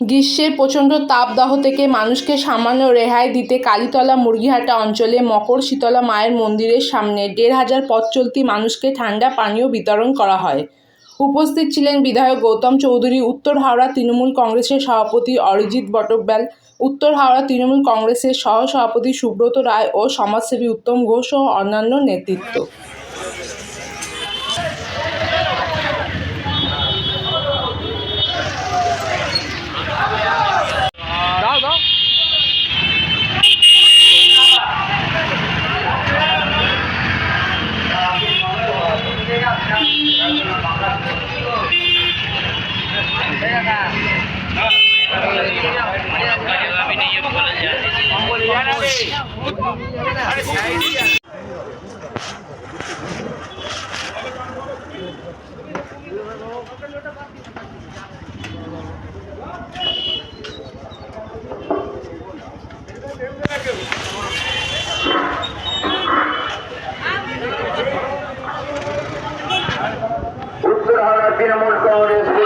গ্রীষ্মের প্রচণ্ড তাপদাহ থেকে মানুষকে সামান্য রেহাই দিতে কালীতলা মুরগিহাটা অঞ্চলে মকর শীতলা মায়ের মন্দিরের সামনে দেড় হাজার পথ চলতি মানুষকে ঠান্ডা পানীয় বিতরণ করা হয়। উপস্থিত ছিলেন বিধায়ক গৌতম চৌধুরী, উত্তর হাওড়া তৃণমূল কংগ্রেসের সভাপতি অরিজিৎ বটব্যাল, উত্তর হাওড়া তৃণমূল কংগ্রেসের সহ সভাপতি সুব্রত রায় ও সমাজসেবী উত্তম ঘোষ ও অন্যান্য নেতৃত্ব দাও দাও উত্তর হাওড়া তৃণমূল কংগ্রেস